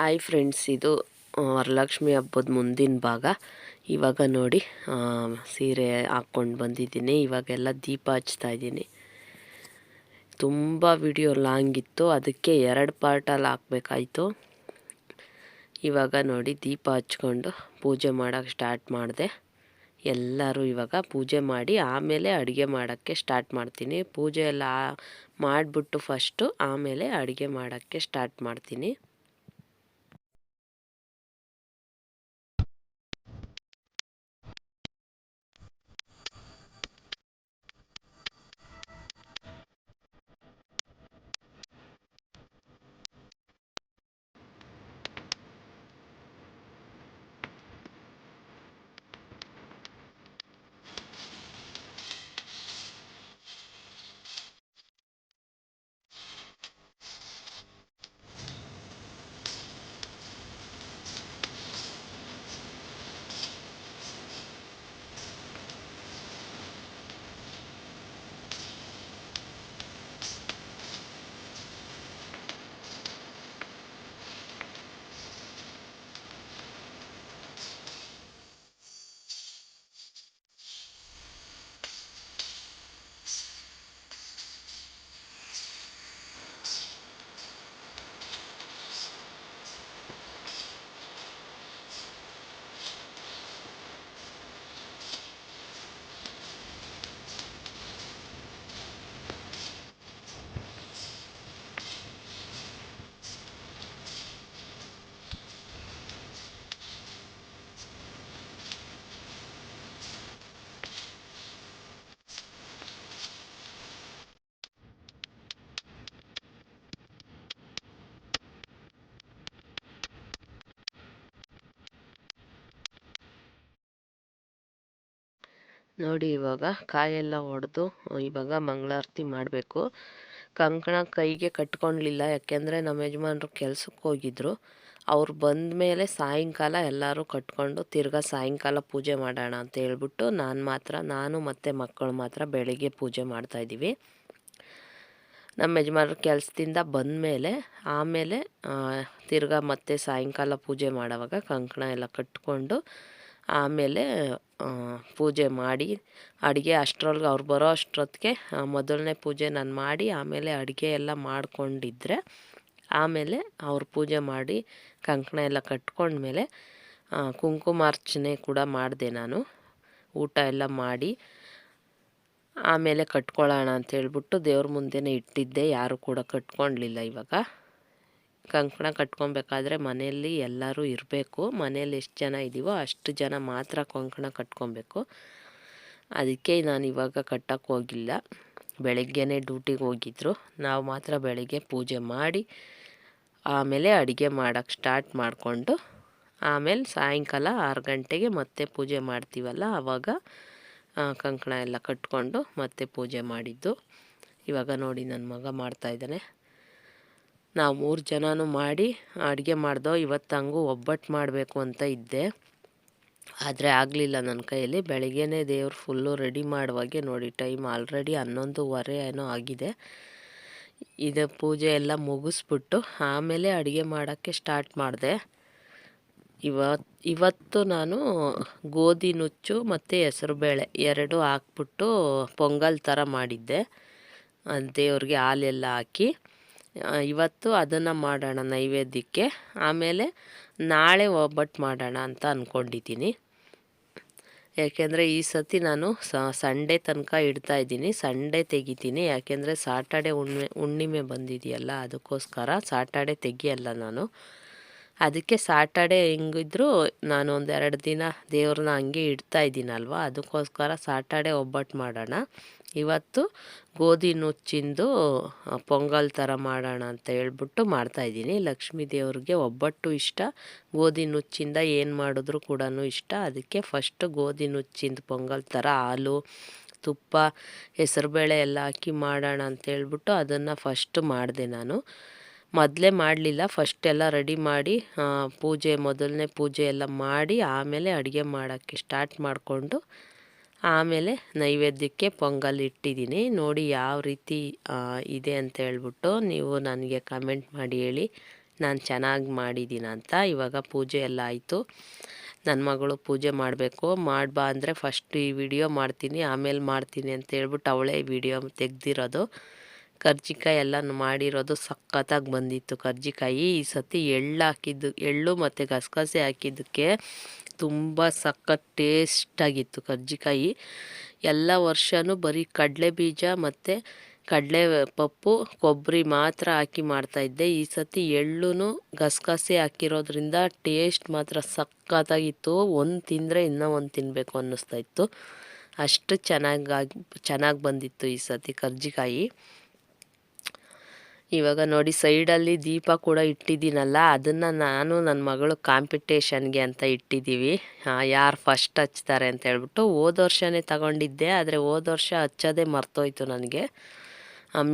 Hi friends ಇದು ವರಲಕ್ಷ್ಮಿ ಹಬ್ಬದ ಮುಂದಿನ ಭಾಗ. ಇವಾಗ ನೋಡಿ ಸೀರೆ ಹಾಕ್ಕೊಂಡು ಬಂದಿದ್ದೀನಿ. ಇವಾಗೆಲ್ಲ ದೀಪ ಹಚ್ತಾ ಇದ್ದೀನಿ. ತುಂಬ ವಿಡಿಯೋ ಲಾಂಗ್ ಇತ್ತು. ಅದಕ್ಕೆ ಎರಡು ಪಾರ್ಟಲ್ಲಿ ಹಾಕ್ಬೇಕಾಯ್ತು. ಇವಾಗ ನೋಡಿ, ದೀಪ ಹಚ್ಕೊಂಡು ಪೂಜೆ ಮಾಡೋಕ್ಕೆ ಸ್ಟಾರ್ಟ್ ಮಾಡಿದೆ. ಎಲ್ಲರೂ ಇವಾಗ ಪೂಜೆ ಮಾಡಿ, ಆಮೇಲೆ ಅಡುಗೆ ಮಾಡೋಕ್ಕೆ ಸ್ಟಾರ್ಟ್ ಮಾಡ್ತೀನಿ. ಪೂಜೆ ಎಲ್ಲ ಮಾಡಿಬಿಟ್ಟು ಫಸ್ಟು ಆಮೇಲೆ ಅಡುಗೆ ಮಾಡೋಕ್ಕೆ ಸ್ಟಾರ್ಟ್ ಮಾಡ್ತೀನಿ. ನೋಡಿ ಇವಾಗ ಕಾಯೆಲ್ಲ ಒಡೆದು, ಇವಾಗ ಮಂಗಳಾರತಿ ಮಾಡಬೇಕು. ಕಂಕಣ ಕೈಗೆ ಕಟ್ಕೊಳ್ಲಿಲ್ಲ ಯಾಕೆಂದರೆ ನಮ್ಮ ಯಜಮಾನ್ರು ಕೆಲ್ಸಕ್ಕೆ ಹೋಗಿದ್ರು. ಅವ್ರು ಬಂದ ಮೇಲೆ ಸಾಯಂಕಾಲ ಎಲ್ಲರೂ ಕಟ್ಕೊಂಡು ತಿರ್ಗಾ ಸಾಯಂಕಾಲ ಪೂಜೆ ಮಾಡೋಣ ಅಂತ ಹೇಳ್ಬಿಟ್ಟು ನಾನು ಮಾತ್ರ, ನಾನು ಮತ್ತು ಮಕ್ಕಳು ಮಾತ್ರ ಬೆಳಿಗ್ಗೆ ಪೂಜೆ ಮಾಡ್ತಾಯಿದ್ದೀವಿ ನಮ್ಮ ಯಜಮಾನ್ರು ಕೆಲಸದಿಂದ ಬಂದಮೇಲೆ ಆಮೇಲೆ ತಿರ್ಗ ತಿರ್ಗಾ ಮತ್ತೆ ಸಾಯಂಕಾಲ ಪೂಜೆ ಮಾಡೋವಾಗ ಕಂಕಣ ಎಲ್ಲ ಕಟ್ಕೊಂಡು ಆಮೇಲೆ ಪೂಜೆ ಮಾಡಿ ಅಡುಗೆ ಅಷ್ಟರೊಳಗೆ ಅವ್ರು ಬರೋ ಅಷ್ಟೊತ್ತಿಗೆ ಮೊದಲನೇ ಪೂಜೆ ನಾನು ಮಾಡಿ, ಆಮೇಲೆ ಅಡುಗೆ ಎಲ್ಲ ಮಾಡಿಕೊಂಡಿದ್ರೆ, ಆಮೇಲೆ ಅವ್ರು ಪೂಜೆ ಮಾಡಿ ಕಂಕಣ ಎಲ್ಲ ಕಟ್ಕೊಂಡ್ಮೇಲೆ ಕುಂಕುಮಾರ್ಚನೆ ಕೂಡ ಮಾಡಿದೆ ನಾನು. ಊಟ ಎಲ್ಲ ಮಾಡಿ ಆಮೇಲೆ ಕಟ್ಕೊಳ್ಳೋಣ ಅಂತ ಹೇಳ್ಬಿಟ್ಟು ದೇವ್ರ ಮುಂದೆನೇ ಇಟ್ಟಿದ್ದೆ, ಯಾರು ಕೂಡ ಕಟ್ಕೊಳ್ಲಿಲ್ಲ ಇವಾಗ. ಕಂಕಣ ಕಟ್ಕೊಬೇಕಾದ್ರೆ ಮನೆಯಲ್ಲಿ ಎಲ್ಲರೂ ಇರಬೇಕು. ಮನೇಲಿ ಎಷ್ಟು ಜನ ಇದ್ದೀವೋ ಅಷ್ಟು ಜನ ಮಾತ್ರ ಕಂಕಣ ಕಟ್ಕೊಬೇಕು. ಅದಕ್ಕೆ ನಾನು ಇವಾಗ ಕಟ್ಟಕ್ಕೆ ಹೋಗಿಲ್ಲ. ಬೆಳಗ್ಗೆನೇ ಡ್ಯೂಟಿಗೆ ಹೋಗಿದ್ರು. ನಾವು ಮಾತ್ರ ಬೆಳಗ್ಗೆ ಪೂಜೆ ಮಾಡಿ, ಆಮೇಲೆ ಅಡುಗೆ ಮಾಡೋಕ್ಕೆ ಸ್ಟಾರ್ಟ್ ಮಾಡಿಕೊಂಡು, ಆಮೇಲೆ ಸಾಯಂಕಾಲ ಆರು ಗಂಟೆಗೆ ಮತ್ತೆ ಪೂಜೆ ಮಾಡ್ತೀವಲ್ಲ ಆವಾಗ ಕಂಕಣ ಎಲ್ಲ ಕಟ್ಕೊಂಡು ಮತ್ತೆ ಪೂಜೆ ಮಾಡಿದ್ದು. ಇವಾಗ ನೋಡಿ ನನ್ನ ಮಗ ಮಾಡ್ತಾಯಿದ್ದಾನೆ ನಾವು ಮೂರು ಜನನೂ ಮಾಡಿ ಅಡುಗೆ ಮಾಡ್ದೋ ಇವತ್ತು ಹಂಗೂ ಒಬ್ಬಟ್ಟು ಮಾಡಬೇಕು ಅಂತ ಇದ್ದೆ. ಆದರೆ ಆಗಲಿಲ್ಲ ನನ್ನ ಕೈಯಲ್ಲಿ. ಬೆಳಗ್ಗೆನೇ ದೇವ್ರು ಫುಲ್ಲು ರೆಡಿ ಮಾಡುವಾಗೆ ನೋಡಿ ಟೈಮ್ ಆಲ್ರೆಡಿ ಹನ್ನೊಂದುವರೆ ಏನೋ ಆಗಿದೆ. ಇದು ಪೂಜೆ ಎಲ್ಲ ಮುಗಿಸ್ಬಿಟ್ಟು ಆಮೇಲೆ ಅಡುಗೆ ಮಾಡೋಕ್ಕೆ ಸ್ಟಾರ್ಟ್ ಮಾಡಿದೆ. ಇವತ್ತು ಇವತ್ತು ನಾನು ಗೋಧಿ ನುಚ್ಚು ಮತ್ತು ಹೆಸರುಬೇಳೆ ಎರಡು ಹಾಕ್ಬಿಟ್ಟು ಪೊಂಗಲ್ ಥರ ಮಾಡಿದ್ದೆ. ದೇವ್ರಿಗೆ ಹಾಲೆಲ್ಲ ಹಾಕಿ. ಇವತ್ತು ಅದನ್ನು ಮಾಡೋಣ ನೈವೇದ್ಯಕ್ಕೆ. ಆಮೇಲೆ ನಾಳೆ ಒಬ್ಬಟ್ಟು ಮಾಡೋಣ ಅಂತ ಅಂದ್ಕೊಂಡಿದ್ದೀನಿ ಯಾಕೆಂದರೆ ಈ ಸತಿ ನಾನು ಸಂಡೇ ತನಕ ಇಡ್ತಾ ಇದ್ದೀನಿ. ಸಂಡೇ ತೆಗಿತೀನಿ. ಯಾಕೆಂದರೆ ಸಾಟರ್ಡೆ ಹುಣ್ಣಿಮೆ ಹುಣ್ಣಿಮೆ ಬಂದಿದೆಯಲ್ಲ, ಅದಕ್ಕೋಸ್ಕರ ಸಾಟರ್ಡೆ ತೆಗಿಯಲ್ಲ ನಾನು. ಅದಕ್ಕೆ ಸಾಟರ್ಡೆ ಹೆಂಗಿದ್ರು ನಾನು ಒಂದೆರಡು ದಿನ ದೇವ್ರನ್ನ ಹಂಗೆ ಇಡ್ತಾ ಇದ್ದೀನಲ್ವ? ಅದಕ್ಕೋಸ್ಕರ ಸಾಟರ್ಡೆ ಒಬ್ಬಟ್ಟು ಮಾಡೋಣ. ಇವತ್ತು ಗೋಧಿ ನುಚ್ಚಿಂದು ಪೊಂಗಲ್ ಥರ ಮಾಡೋಣ ಅಂತ ಹೇಳ್ಬಿಟ್ಟು ಮಾಡ್ತಾಯಿದ್ದೀನಿ ಲಕ್ಷ್ಮೀ ದೇವ್ರಿಗೆ ಒಬ್ಬಟ್ಟು ಇಷ್ಟ. ಗೋಧಿ ನುಚ್ಚಿಂದ ಏನು ಮಾಡಿದ್ರು ಕೂಡ ಇಷ್ಟ. ಅದಕ್ಕೆ ಫಸ್ಟ್ ಗೋಧಿ ನುಚ್ಚಿಂದು ಪೊಂಗಲ್ ಥರ ಹಾಲು, ತುಪ್ಪ, ಹೆಸರುಬೇಳೆ ಎಲ್ಲ ಹಾಕಿ ಮಾಡೋಣ ಅಂತ ಹೇಳ್ಬಿಟ್ಟು ಅದನ್ನು ಫಸ್ಟ್ ಮಾಡಿದೆ ನಾನು. ಮೊದಲೇ ಮಾಡಲಿಲ್ಲ. ಫಸ್ಟ್ ಎಲ್ಲ ರೆಡಿ ಮಾಡಿ ಪೂಜೆ ಮೊದಲನೇ ಪೂಜೆ ಎಲ್ಲ ಮಾಡಿ, ಆಮೇಲೆ ಅಡುಗೆ ಮಾಡೋಕ್ಕೆ ಸ್ಟಾರ್ಟ್ ಮಾಡಿಕೊಂಡು, ಆಮೇಲೆ ನೈವೇದ್ಯಕ್ಕೆ ಪೊಂಗಲ್ ಇಟ್ಟಿದ್ದೀನಿ. ನೋಡಿ ಯಾವ ರೀತಿ ಇದೆ ಅಂತ ಹೇಳ್ಬಿಟ್ಟು ನೀವು ನನಗೆ ಕಮೆಂಟ್ ಮಾಡಿ ಹೇಳಿ. ನಾನು ಚೆನ್ನಾಗಿ ಮಾಡಿದ್ದೀನ ಅಂತ. ಇವಾಗ ಪೂಜೆ ಎಲ್ಲ ಆಯಿತು. ನನ್ನ ಮಗಳು ಪೂಜೆ ಮಾಡಬೇಕು. ಮಾಡ್ಬಾ ಅಂದರೆ ಫಸ್ಟ್ ಈ ವಿಡಿಯೋ ಮಾಡ್ತೀನಿ, ಆಮೇಲೆ ಮಾಡ್ತೀನಿ ಅಂತ ಹೇಳ್ಬಿಟ್ಟು ಅವಳೇ ವಿಡಿಯೋ ತೆಗ್ದಿರೋದು. ಕರ್ಜಿಕಾಯಿ ಎಲ್ಲ ಮಾಡಿರೋದು ಸಖತ್ತಾಗಿ ಬಂದಿತ್ತು. ಕರ್ಜಿಕಾಯಿ ಈ ಸತಿ ಎಳ್ಳು ಹಾಕಿದ್ದು, ಎಳ್ಳು ಮತ್ತು ಗಸಗಸೆ ಹಾಕಿದ್ದಕ್ಕೆ ತುಂಬ ಸಖತ್ ಟೇಸ್ಟಾಗಿತ್ತು ಕರ್ಜಿಕಾಯಿ. ಎಲ್ಲ ವರ್ಷವೂ ಬರೀ ಕಡಲೆ ಬೀಜ ಮತ್ತು ಕಡಲೆ ಪಪ್ಪು ಕೊಬ್ಬರಿ ಮಾತ್ರ ಹಾಕಿ ಮಾಡ್ತಾಯಿದ್ದೆ ಈ ಸತಿ ಎಳ್ಳು ಗಸಗಸೆ ಹಾಕಿರೋದ್ರಿಂದ ಟೇಸ್ಟ್ ಮಾತ್ರ ಸಖತ್ತಾಗಿತ್ತು. ಒಂದು ತಿಂದರೆ ಇನ್ನೂ ಒಂದು ತಿನ್ನಬೇಕು ಅನ್ನಿಸ್ತಾ ಇತ್ತು. ಅಷ್ಟು ಚೆನ್ನಾಗಾಗಿ ಚೆನ್ನಾಗಿ ಬಂದಿತ್ತು ಈ ಸತಿ ಕರ್ಜಿಕಾಯಿ. ಇವಾಗ ನೋಡಿ ಸೈಡಲ್ಲಿ ದೀಪ ಕೂಡ ಇಟ್ಟಿದ್ದೀನಲ್ಲ, ಅದನ್ನು ನಾನು ನನ್ನ ಮಗಳು ಕಾಂಪಿಟೇಷನ್ಗೆ ಅಂತ ಇಟ್ಟಿದ್ದೀವಿ. ಯಾರು ಫಸ್ಟ್ ಹಚ್ತಾರೆ ಅಂತ ಹೇಳ್ಬಿಟ್ಟು ಹೋದ ವರ್ಷನೇ ತಗೊಂಡಿದ್ದೆ, ಆದರೆ ಹೋದ ವರ್ಷ ಹಚ್ಚೋದೇ ಮರ್ತೋಯ್ತು ನನಗೆ.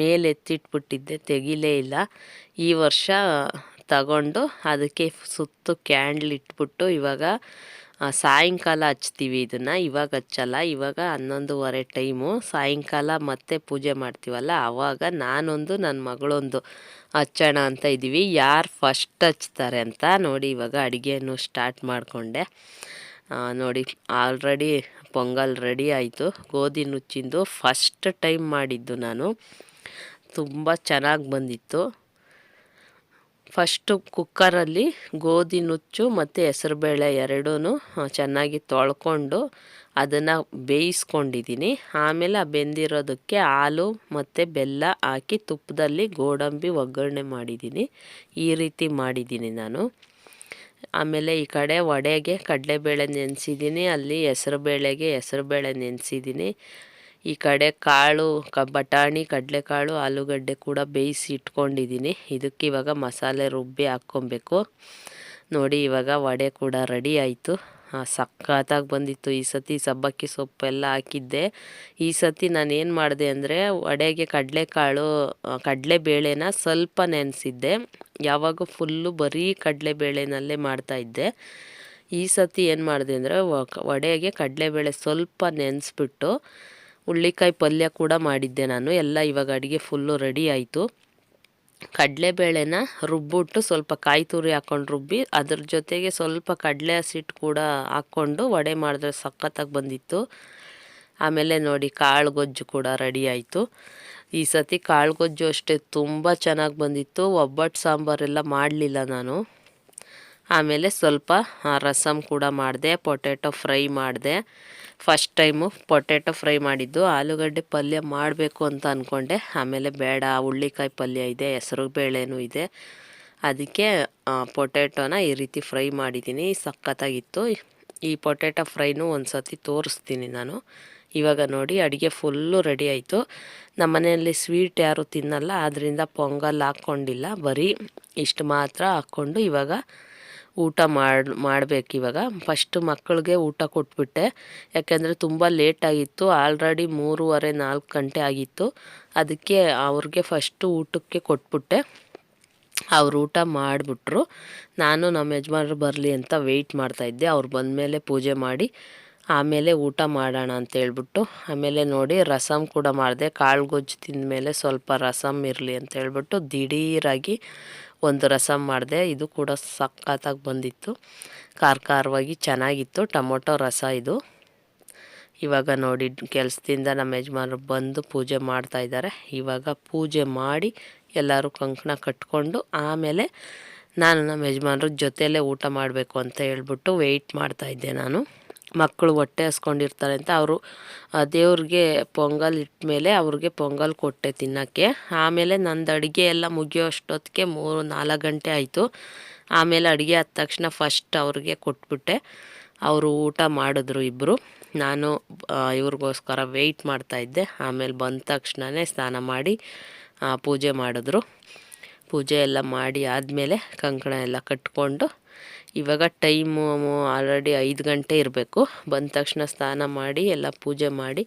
ಮೇಲೆ ಎತ್ತಿಟ್ಬಿಟ್ಟಿದ್ದೆ, ತೆಗಿಲೇ ಇಲ್ಲ. ಈ ವರ್ಷ ತಗೊಂಡು ಅದಕ್ಕೆ ಸುತ್ತು ಕ್ಯಾಂಡ್ಲ್ ಇಟ್ಬಿಟ್ಟು ಇವಾಗ ಸಾಯಂಕಾಲ ಹಚ್ತೀವಿ ಇದನ್ನು. ಇವಾಗ ಹಚ್ಚಲ್ಲ. ಇವಾಗ ಹನ್ನೊಂದುವರೆ ಟೈಮು. ಸಾಯಂಕಾಲ ಮತ್ತೆ ಪೂಜೆ ಮಾಡ್ತೀವಲ್ಲ ಆವಾಗ ನಾನೊಂದು ನನ್ನ ಮಗಳೊಂದು ಹಚ್ಚೋಣ ಅಂತ ಇದ್ದೀವಿ. ಯಾರು ಫಸ್ಟ್ ಹಚ್ತಾರೆ ಅಂತ ನೋಡಿ ಇವಾಗ ಅಡುಗೆಯನ್ನು ಸ್ಟಾರ್ಟ್ ಮಾಡಿಕೊಂಡೆ. ನೋಡಿ ಆಲ್ರೆಡಿ ಪೊಂಗಲ್ ರೆಡಿ ಆಯಿತು. ಗೋಧಿ ನುಚ್ಚಿಂದು ಫಸ್ಟ್ ಟೈಮ್ ಮಾಡಿದ್ದು ನಾನು. ತುಂಬ ಚೆನ್ನಾಗಿ ಬಂದಿತ್ತು. ಫಸ್ಟು ಕುಕ್ಕರಲ್ಲಿ ಗೋಧಿ ನುಚ್ಚು ಮತ್ತು ಹೆಸರುಬೇಳೆ ಎರಡೂ ಚೆನ್ನಾಗಿ ತೊಳ್ಕೊಂಡು ಅದನ್ನು ಬೇಯಿಸ್ಕೊಂಡಿದ್ದೀನಿ. ಆಮೇಲೆ ಆ ಬೆಂದಿರೋದಕ್ಕೆ ಹಾಲು ಮತ್ತು ಬೆಲ್ಲ ಹಾಕಿ ತುಪ್ಪದಲ್ಲಿ ಗೋಡಂಬಿ ಒಗ್ಗರಣೆ ಮಾಡಿದ್ದೀನಿ. ಈ ರೀತಿ ಮಾಡಿದ್ದೀನಿ ನಾನು. ಆಮೇಲೆ ಈ ಕಡೆ ವಡೆಗೆ ಕಡಲೆಬೇಳೆ ನೆನೆಸಿದ್ದೀನಿ. ಅಲ್ಲಿ ಹೆಸರುಬೇಳೆಗೆ ಹೆಸರುಬೇಳೆ ನೆನೆಸಿದ್ದೀನಿ. ಈ ಕಡೆ ಕಾಳು, ಕ, ಬಟಾಣಿ, ಕಡಲೆಕಾಳು, ಆಲೂಗಡ್ಡೆ ಕೂಡ ಬೇಯಿಸಿ ಇಟ್ಕೊಂಡಿದ್ದೀನಿ. ಇದಕ್ಕೆ ಇವಾಗ ಮಸಾಲೆ ರುಬ್ಬಿ ಹಾಕ್ಕೊಬೇಕು. ನೋಡಿ, ಇವಾಗ ವಡೆ ಕೂಡ ರೆಡಿ ಆಯಿತು. ಸಖತ್ತಾಗಿ ಬಂದಿತ್ತು. ಈ ಸತಿ ಸಬ್ಬಕ್ಕಿ ಸೊಪ್ಪೆಲ್ಲ ಹಾಕಿದ್ದೆ. ಈ ಸತಿ ನಾನು ಏನು ಮಾಡಿದೆ ಅಂದರೆ, ವಡೆಗೆ ಕಡಲೆಕಾಳು ಕಡಲೆಬೇಳೆನ ಸ್ವಲ್ಪ ನೆನೆಸಿದ್ದೆ. ಯಾವಾಗ ಫುಲ್ಲು ಬರೀ ಕಡಲೆಬೇಳೆನಲ್ಲೇ ಮಾಡ್ತಾಯಿದ್ದೆ ಈ ಸತಿ ಏನು ಮಾಡಿದೆ ಅಂದರೆ ವಡೆಗೆ ಕಡಲೆಬೇಳೆ ಸ್ವಲ್ಪ ನೆನೆಸ್ಬಿಟ್ಟು ಹುಳ್ಳಿಕಾಯಿ ಪಲ್ಯ ಕೂಡ ಮಾಡಿದ್ದೆ ನಾನು. ಎಲ್ಲ ಇವಾಗ ಅಡುಗೆ ಫುಲ್ಲು ರೆಡಿ ಆಯಿತು. ಕಡಲೆಬೇಳೆನ ರುಬ್ಬಿಟ್ಟು ಸ್ವಲ್ಪ ಕಾಯಿ ತುರಿ ಹಾಕ್ಕೊಂಡು ರುಬ್ಬಿ, ಅದ್ರ ಜೊತೆಗೆ ಸ್ವಲ್ಪ ಕಡಲೆ ಹಸಿಟ್ಟು ಕೂಡ ಹಾಕ್ಕೊಂಡು ವಡೆ ಮಾಡಿದ್ರೆ ಸಖತ್ತಾಗಿ ಬಂದಿತ್ತು. ಆಮೇಲೆ ನೋಡಿ ಕಾಳು ಗೊಜ್ಜು ಕೂಡ ರೆಡಿ ಆಯಿತು. ಈ ಸತಿ ಕಾಳು ಗೊಜ್ಜು ಅಷ್ಟೇ ತುಂಬ ಚೆನ್ನಾಗಿ ಬಂದಿತ್ತು. ಒಬ್ಬಟ್ಟು ಸಾಂಬಾರೆಲ್ಲ ಮಾಡಲಿಲ್ಲ ನಾನು. ಆಮೇಲೆ ಸ್ವಲ್ಪ ರಸಮ್ ಕೂಡ ಮಾಡಿದೆ, ಪೊಟ್ಯಾಟೊ ಫ್ರೈ ಮಾಡಿದೆ. ಫಸ್ಟ್ ಟೈಮು ಪೊಟ್ಯಾಟೊ ಫ್ರೈ ಮಾಡಿದ್ದು. ಆಲೂಗಡ್ಡೆ ಪಲ್ಯ ಮಾಡಬೇಕು ಅಂತ ಅಂದ್ಕೊಂಡೆ ಆಮೇಲೆ ಬೇಡ, ಹುಳ್ಳಿಕಾಯಿ ಪಲ್ಯ ಇದೆ ಹೆಸರು ಬೇಳೆನೂ ಇದೆ. ಅದಕ್ಕೆ ಪೊಟ್ಯಾಟೊನ ಈ ರೀತಿ ಫ್ರೈ ಮಾಡಿದ್ದೀನಿ. ಸಖತ್ತಾಗಿತ್ತು. ಈ ಪೊಟ್ಯಾಟೊ ಫ್ರೈನೂ ಒಂದು ಸತಿ ತೋರಿಸ್ತೀನಿ ನಾನು. ಇವಾಗ ನೋಡಿ, ಅಡುಗೆ ಫುಲ್ಲು ರೆಡಿ ಆಯಿತು. ನಮ್ಮ ಮನೆಯಲ್ಲಿ ಸ್ವೀಟ್ ಯಾರು ತಿನ್ನಲ್ಲ ಆದ್ದರಿಂದ ಪೊಂಗಲ್ ಹಾಕ್ಕೊಂಡಿಲ್ಲ. ಬರೀ ಇಷ್ಟು ಮಾತ್ರ ಹಾಕ್ಕೊಂಡು ಇವಾಗ ಊಟ ಮಾಡಿ, ಮಾಡಬೇಕು ಇವಾಗ. ಫಸ್ಟ್ ಮಕ್ಕಳಿಗೆ ಊಟ ಕೊಟ್ಬಿಟ್ಟೆ. ಯಾಕೆಂದರೆ ತುಂಬ ಲೇಟಾಗಿತ್ತು ಆಲ್ರೆಡಿ ಮೂರುವರೆ ನಾಲ್ಕು ಗಂಟೆ ಆಗಿತ್ತು. ಅದಕ್ಕೆ ಅವ್ರಿಗೆ ಫಸ್ಟು ಊಟಕ್ಕೆ ಕೊಟ್ಬಿಟ್ಟೆ. ಅವ್ರು ಊಟ ಮಾಡಿಬಿಟ್ರು. ನಾನು ನಮ್ಮ ಯಜಮಾನರು ಬರಲಿ ಅಂತ ವೆಯ್ಟ್ ಮಾಡ್ತಾಯಿದ್ದೆ ಅವ್ರು ಬಂದಮೇಲೆ ಪೂಜೆ ಮಾಡಿ ಆಮೇಲೆ ಊಟ ಮಾಡೋಣ ಅಂತ ಹೇಳ್ಬಿಟ್ಟು ಆಮೇಲೆ ನೋಡಿ ರಸಮ್ ಕೂಡ ಮಾಡಿದೆ. ಕಾಳು ಗೊಜ್ಜು ತಿಂದಮೇಲೆ ಸ್ವಲ್ಪ ರಸಮ್ ಇರಲಿ ಅಂತ ಹೇಳ್ಬಿಟ್ಟು ದಿಢೀರಾಗಿ ಒಂದು ರಸಮ್ ಮಾಡಿದೆ. ಇದು ಕೂಡ ಸಕ್ಕತ್ತಾಗಿ ಬಂದಿತ್ತು. ಖಾರ ಖಾರವಾಗಿ ಚೆನ್ನಾಗಿತ್ತು. ಟೊಮೊಟೊ ರಸ ಇದು. ಇವಾಗ ನೋಡಿ ಕೆಲಸದಿಂದ ನಮ್ಮ ಯಜಮಾನರು ಬಂದು ಪೂಜೆ ಮಾಡ್ತಾಯಿದ್ದಾರೆ ಇವಾಗ ಪೂಜೆ ಮಾಡಿ ಎಲ್ಲರೂ ಕಂಕಣ ಕಟ್ಕೊಂಡು ಆಮೇಲೆ ನಾನು ನಮ್ಮ ಯಜಮಾನ್ರ ಜೊತೆಯಲ್ಲೇ ಊಟ ಮಾಡಬೇಕು ಅಂತ ಹೇಳ್ಬಿಟ್ಟು ವೆಯ್ಟ್ ಮಾಡ್ತಾಯಿದ್ದೆ ನಾನು. ಮಕ್ಕಳು ಹೊಟ್ಟೆ ಹಸ್ಕೊಂಡಿರ್ತಾರೆ ಅಂತ ಅವರು ದೇವ್ರಿಗೆ ಪೊಂಗಲ್ ಇಟ್ಟ ಮೇಲೆ ಅವ್ರಿಗೆ ಪೊಂಗಲ್ ಕೊಟ್ಟೆ ತಿನ್ನೋಕ್ಕೆ. ಆಮೇಲೆ ನಂದು ಅಡುಗೆ ಎಲ್ಲ ಮುಗಿಯೋ ಅಷ್ಟೊತ್ತಿಗೆ ಮೂರು, ನಾಲ್ಕು ಗಂಟೆ ಆಯಿತು. ಆಮೇಲೆ ಅಡುಗೆ ಆದ ತಕ್ಷಣ ಫಸ್ಟ್ ಅವ್ರಿಗೆ ಕೊಟ್ಬಿಟ್ಟೆ. ಅವರು ಊಟ ಮಾಡಿದ್ರು ಇಬ್ಬರು ನಾನು ಇವ್ರಿಗೋಸ್ಕರ ವೆಯ್ಟ್ ಮಾಡ್ತಾಯಿದ್ದೆ ಆಮೇಲೆ ಬಂದ ತಕ್ಷಣವೇ ಸ್ನಾನ ಮಾಡಿ ಪೂಜೆ ಮಾಡಿದ್ರು. ಪೂಜೆ ಎಲ್ಲ ಮಾಡಿ ಆದಮೇಲೆ ಕಂಕಣ ಎಲ್ಲ ಕಟ್ಕೊಂಡು ಇವಾಗ ಟೈಮು ಆಲ್ರೆಡಿ ಐದು ಗಂಟೆ ಇರಬೇಕು. ಬಂದ ತಕ್ಷಣ ಸ್ನಾನ ಮಾಡಿ, ಎಲ್ಲ ಪೂಜೆ ಮಾಡಿ,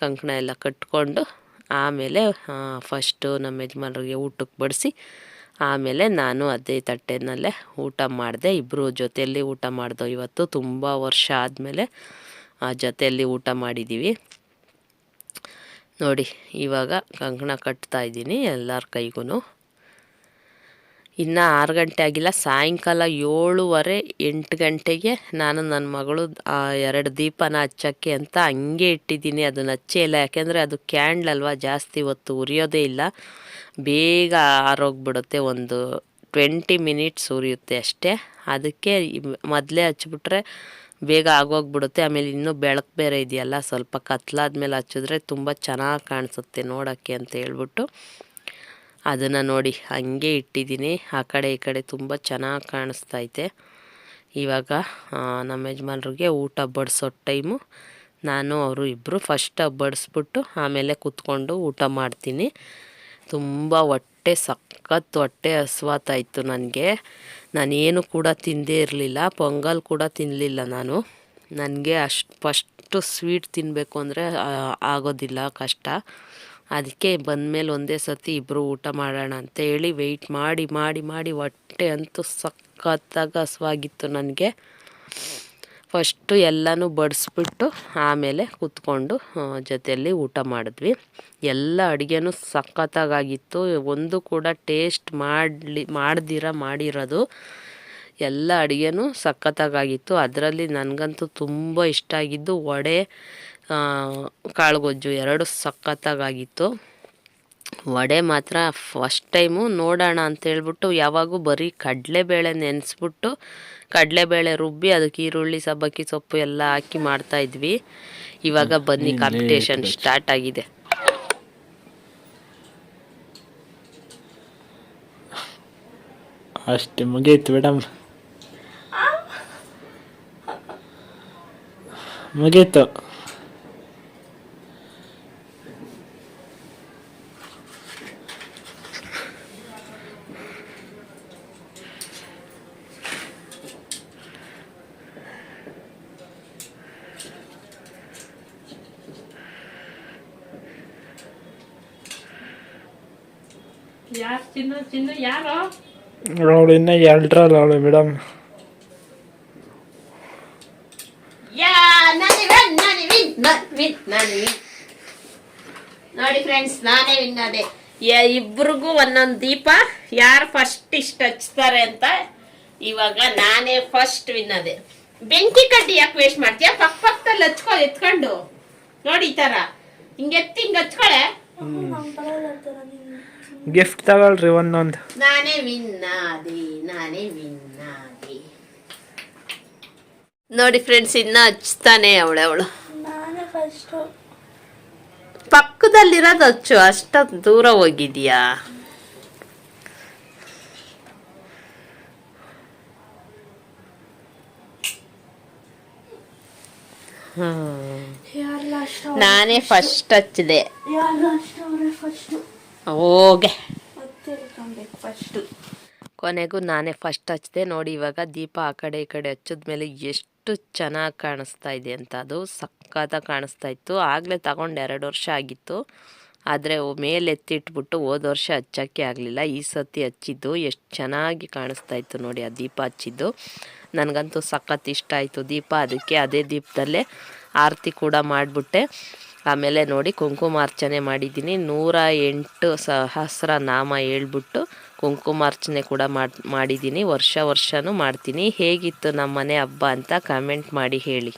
ಕಂಕಣ ಎಲ್ಲ ಕಟ್ಕೊಂಡು ಆಮೇಲೆ ಫಸ್ಟು ನಮ್ಮ ಯಜಮಾನ್ರಿಗೆ ಊಟಕ್ಕೆ ಬಡಿಸಿ, ಆಮೇಲೆ ನಾನು ಅದೇ ತಟ್ಟೆನಲ್ಲೇ ಊಟ ಮಾಡಿದೆ. ಇಬ್ಬರು ಜೊತೆಯಲ್ಲಿ ಊಟ ಮಾಡ್ದೋ ಇವತ್ತು, ತುಂಬ ವರ್ಷ ಆದಮೇಲೆ ಜೊತೆಯಲ್ಲಿ ಊಟ ಮಾಡಿದ್ದೀವಿ ನೋಡಿ, ಇವಾಗ ಕಂಕಣ ಕಟ್ತಾ ಇದ್ದೀನಿ ಎಲ್ಲರ ಕೈಗೂ ಇನ್ನು ಆರು ಗಂಟೆ ಆಗಿಲ್ಲ. ಸಾಯಂಕಾಲ ಏಳುವರೆ ಎಂಟು ಗಂಟೆಗೆ ನಾನು ನನ್ನ ಮಗಳು ಎರಡು ದೀಪನ ಹಚ್ಚೋಕ್ಕೆ ಅಂತ ಹಂಗೆ ಇಟ್ಟಿದ್ದೀನಿ. ಅದನ್ನ ಹಚ್ಚೇ ಇಲ್ಲ. ಯಾಕೆಂದರೆ ಅದು ಕ್ಯಾಂಡ್ಲ್ ಅಲ್ವಾ, ಜಾಸ್ತಿ ಹೊತ್ತು ಉರಿಯೋದೇ ಇಲ್ಲ. ಬೇಗ ಆರೋಗ್ಬಿಡುತ್ತೆ. ಒಂದು ಟ್ವೆಂಟಿ ಮಿನಿಟ್ಸ್ ಉರಿಯುತ್ತೆ ಅಷ್ಟೇ. ಅದಕ್ಕೆ ಮೊದಲೇ ಹಚ್ಬಿಟ್ರೆ ಬೇಗ ಆಗೋಗ್ಬಿಡುತ್ತೆ. ಆಮೇಲೆ ಇನ್ನೂ ಬೆಳಕು ಬೇರೆ ಇದೆಯಲ್ಲ, ಸ್ವಲ್ಪ ಕತ್ಲಾದ ಮೇಲೆ ಹಚ್ಚಿದ್ರೆ ತುಂಬ ಚೆನ್ನಾಗಿ ಕಾಣಿಸುತ್ತೆ ನೋಡೋಕ್ಕೆ ಅಂತ ಹೇಳ್ಬಿಟ್ಟು. ಅದನ್ನು ನೋಡಿ ಹಂಗೆ ಇಟ್ಟಿದ್ದೀನಿ. ಆ ಕಡೆ ಈ ಕಡೆ ತುಂಬ ಚೆನ್ನಾಗಿ ಕಾಣಿಸ್ತೈತೆ. ಇವಾಗ ನಮ್ಮ ಯಜಮಾನ್ರಿಗೆ ಊಟ ಬಡಿಸೋ ಟೈಮು. ನಾನು, ಅವರು ಇಬ್ಬರು ಫಸ್ಟ್ ಬಡಿಸ್ಬಿಟ್ಟು ಆಮೇಲೆ ಕೂತ್ಕೊಂಡು ಊಟ ಮಾಡ್ತೀನಿ. ತುಂಬ ಹೊಟ್ಟೆ, ಸಖತ್ ಹೊಟ್ಟೆ ಹಸ್ವಾತಾಯಿತು ನನಗೆ. ನಾನೇನು ಕೂಡ ತಿಂದೇ ಇರಲಿಲ್ಲ. ಪೊಂಗಲ್ ಕೂಡ ತಿನ್ನಲಿಲ್ಲ ನಾನು. ನನಗೆ ಅಷ್ಟು ಫಸ್ಟು ಸ್ವೀಟ್ ತಿನ್ನಬೇಕು ಅಂದರೆ ಆಗೋದಿಲ್ಲ ಕಷ್ಟ. ಅದಕ್ಕೆ ಬಂದಮೇಲೆ ಒಂದೇ ಸತಿ ಇಬ್ಬರು ಊಟ ಮಾಡೋಣ ಅಂತ ಹೇಳಿ ವೆಯ್ಟ್ ಮಾಡಿ ಮಾಡಿ ಮಾಡಿ ಹೊಟ್ಟೆ ಅಂತೂ ಸಖತ್ತಾಗಿ ಹಸುವಾಗಿತ್ತು ನನಗೆ. ಫಸ್ಟು ಎಲ್ಲನೂ ಬಡಿಸ್ಬಿಟ್ಟು ಆಮೇಲೆ ಕೂತ್ಕೊಂಡು ಜೊತೆಯಲ್ಲಿ ಊಟ ಮಾಡಿದ್ವಿ. ಎಲ್ಲ ಅಡುಗೆನೂ ಸಖತ್ತಾಗಿತ್ತು ಒಂದು ಕೂಡ ಟೇಸ್ಟ್ ಮಾಡಲಿ, ಮಾಡ್ದಿರ, ಮಾಡಿರೋದು ಎಲ್ಲ ಅಡುಗೆನೂ ಸಖತ್ತಾಗಿತ್ತು ಅದರಲ್ಲಿ ನನಗಂತೂ ತುಂಬ ಇಷ್ಟ ಆಗಿದ್ದು ವಡೆ ಕಾಳುಗೊಜ್ಜು ಎರಡು ಸಖತ್ತಾಗಿತ್ತು ವಡೆ ಮಾತ್ರ ಫಸ್ಟ್ ಟೈಮು ನೋಡೋಣ ಅಂತ ಹೇಳ್ಬಿಟ್ಟು ಯಾವಾಗೂ ಬರೀ ಕಡಲೆಬೇಳೆ ನೆನೆಸ್ಬಿಟ್ಟು ಕಡಲೆಬೇಳೆ ರುಬ್ಬಿ ಅದಕ್ಕೆ ಈರುಳ್ಳಿ ಸಬ್ಬಕ್ಕಿ ಸೊಪ್ಪು ಎಲ್ಲ ಹಾಕಿ ಮಾಡ್ತಾ ಇದ್ವಿ. ಇವಾಗ ಬನ್ನಿ ಕಾಂಪಿಟೇಷನ್ ಸ್ಟಾರ್ಟ್ ಆಗಿದೆ. ಅಷ್ಟೇ ಮುಗಿಯಿತು ಮೇಡಮ್ ಮುಗೀತು. ಯಾರು ಚಿನ್ನು ಚಿನ್ನು ಯಾರು? ಅವಳು ಇನ್ನೂ ಎರಡರಲ್ಲ ಅವಳು ಮೇಡಮ್ ನೋಡಿ ಫ್ರೆಂಡ್ಸ್ ನಾನೇ ವಿನ್ ಅದೇ. ಇಬ್ರಿಗೂ ಒಂದೊಂದು ದೀಪ. ಯಾರು ಫಸ್ಟ್ ಇಷ್ಟ ಹಚ್ತಾರೆ ಅಂತ ಇವಾಗ ನಾನೇ ಫಸ್ಟ್ ವಿನ್ ಅದೇ. ಬೆಂಕಿ ಕಡ್ಡಿ ಯಾಕೆ ವೇಸ್ಟ್ ಮಾಡ್ತೀಯ? ಪಕ್ಕ ಪಕ್ಕದಲ್ಲಿ ಹಚ್ಕೊ ಎತ್ಕೊಂಡು. ನೋಡಿ ಈ ತರ. ಹಿಂಗೆ ಎತ್ತಿ ಹಿಂಗೆ ಹಚ್ಕೊಳೆ ಗಿಫ್ಟ್ ತಗೊಳ್ರಿ ಒಂದೊಂದು. ನಾನೇ ವಿನ್ನಾದಿ ನಾನೇ ವಿನ್ ಆದೆ ನೋಡಿ ಫ್ರೆಂಡ್ಸ್ ಇನ್ನ ಹಚ್ತಾನೆ ಅವಳೆ ಅವಳು. ನಾನೇ ಫಸ್ಟು ಪಕ್ಕದಲ್ಲಿರೋದು ಹಚ್ಚು ಅಷ್ಟ ದೂರ ಹೋಗಿದ್ಯಾ? ನಾನೇ ಫಸ್ಟ್ ಹಚ್ಚಿದೆ. ಲಾಸ್ಟ್ ಫಸ್ಟು ಕೊನೆಗೂ ನಾನೇ ಫಸ್ಟ್ ಹಚ್ಚಿದೆ ನೋಡಿ ಇವಾಗ ದೀಪ ಆ ಕಡೆ ಈ ಕಡೆ ಹಚ್ಚಿದ್ಮೇಲೆ ಎಷ್ಟು ಚೆನ್ನಾಗಿ ಕಾಣಿಸ್ತಾ ಇದೆ ಅಂತ. ಅದು ಸಖತ್ತಾಗಿ ಕಾಣಿಸ್ತಾ ಇತ್ತು. ಆಗಲೇ ತಗೊಂಡು ಎರಡು ವರ್ಷ ಆಗಿತ್ತು. ಆದರೆ ಮೇಲೆ ಎತ್ತಿಟ್ಬಿಟ್ಟು ಹೋದ ವರ್ಷ ಹಚ್ಚೋಕ್ಕೆ ಆಗಲಿಲ್ಲ. ಈ ಸತಿ ಹಚ್ಚಿದ್ದು ಎಷ್ಟು ಚೆನ್ನಾಗಿ ಕಾಣಿಸ್ತಾ ಇತ್ತು ನೋಡಿ ಆ ದೀಪ ಹಚ್ಚಿದ್ದು. ನನಗಂತೂ ಸಖತ್ ಇಷ್ಟ ಆಯಿತು ದೀಪ. ಅದಕ್ಕೆ ಅದೇ ದೀಪದಲ್ಲೇ ಆರತಿ ಕೂಡ ಮಾಡಿಬಿಟ್ಟೆ. ಆಮೇಲೆ ನೋಡಿ ಕುಂಕುಮಾರ್ಚನೆ ಮಾಡಿದ್ದೀನಿ. ನೂರ ಎಂಟು ಸಹಸ್ರ ನಾಮ ಹೇಳ್ಬಿಟ್ಟು ಕುಂಕುಮಾರ್ಚನೆ ಕೂಡ ಮಾಡಿ, ಮಾಡಿದ್ದೀನಿ. ವರ್ಷ ವರ್ಷನೂ ಮಾಡ್ತೀನಿ. ಹೇಗಿತ್ತು ನಮ್ಮನೆ ಹಬ್ಬ ಅಂತ ಕಮೆಂಟ್ ಮಾಡಿ ಹೇಳಿ.